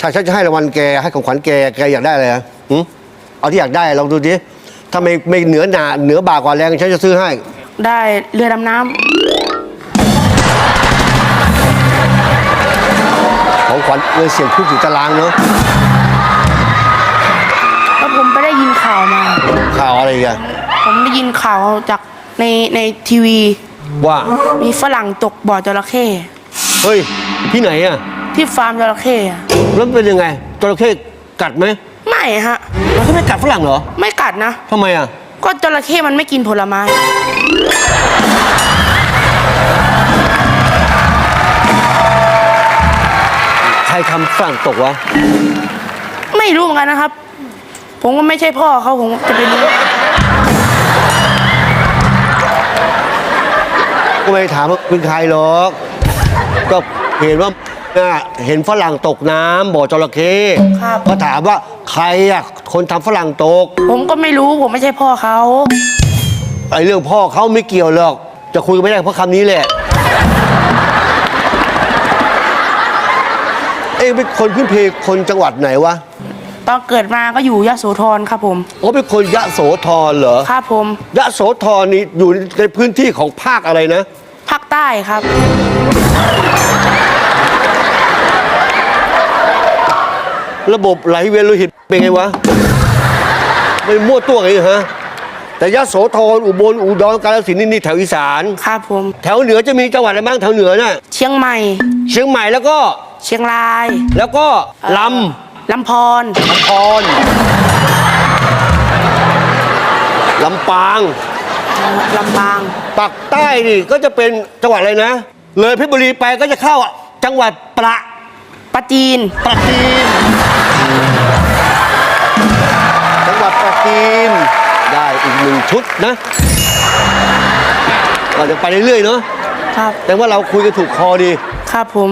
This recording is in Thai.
ถ้าฉันจะให้รางวัลแกให้ของขวัญแกแกอยากได้อะไรอะหึเอาที่อยากได้ลองดูดิถ้าไม่ไม่เหนือหนาเหนือบ่ากว่าแรงฉันจะซื้อให้ ได้เรือดำน้ำของขวัญเงินเสียงคุกอยู่ตารางเนาะแล้วผมไปได้ยินข่าวมา ข่าวอะไรอีกันผมได้ยินข่าวจากในในทีวี ว่ามีฝรั่งตกบ่อจระเข้เฮ้ยที่ไหนอะ ที่ฟาร์มจระเข้อะแล้วเป็นยังไงจระเข้กัดไหมไม่ฮะ มันก็ไม่กัดฝรั่งเหรอไม่กัดนะ ทำไมอะก็จระเข้มันไม่กินผลไม้ ใครทำฝรั่งตกวะไม่รู้เหมือนกันนะครับ ผมก็ไม่ใช่พ่อเขาผมจะไปรู้ก็ไม่ได้ถามว่าเป็นใครหรอก ก็เห็นว่า น่ะเห็นฝรั่งตกน้ำบ่อจระเข้ครับ ก็ถามว่าใครอะคนทำฝรั่งตก ผมก็ไม่รู้ผมไม่ใช่พ่อเขา ไอ้เรื่องพ่อเขาไม่เกี่ยวหรอก จะคุยกันไม่ได้เพราะคำนี้แหละ เอ้ยเป็นคนพื้นเพคนจังหวัดไหนวะตอนเกิดมาก็อยู่ยโสธรครับผม โอ้เป็นคนยะโสธรเหรอ ครับผม ยะโสธรนี่อยู่ในพื้นที่ของภาคอะไรนะ ภาคใต้ครับ ระบบไหลเวียนโลหิตเป็นไงวะไม่มั่วตัวไงฮะแต่ยะโสธรอุบลอุดรกาฬสินธุ์นี่นี่แถวอีสาน ครับผม แถวเหนือจะมีจังหวัดอะไรบ้างแถวเหนือน่ะเชียงใหม่ เชียงใหม่แล้วก็เชียงราย แล้วก็ลลำพรำลำพรลำปางลำปางปักใต้นี่ก็จะเป็นจังหวัดอะไรนะ เลยเพชรบุรีไปก็จะเข้าจังหวัดประ ปะจีน ปราจีน จังหวัดปราจีน ได้อีกหนึ่งชุดนะ เราจะไปเรื่อยๆเนาะครับ แต่ว่าเราคุยกันถูกคอดี ครับผม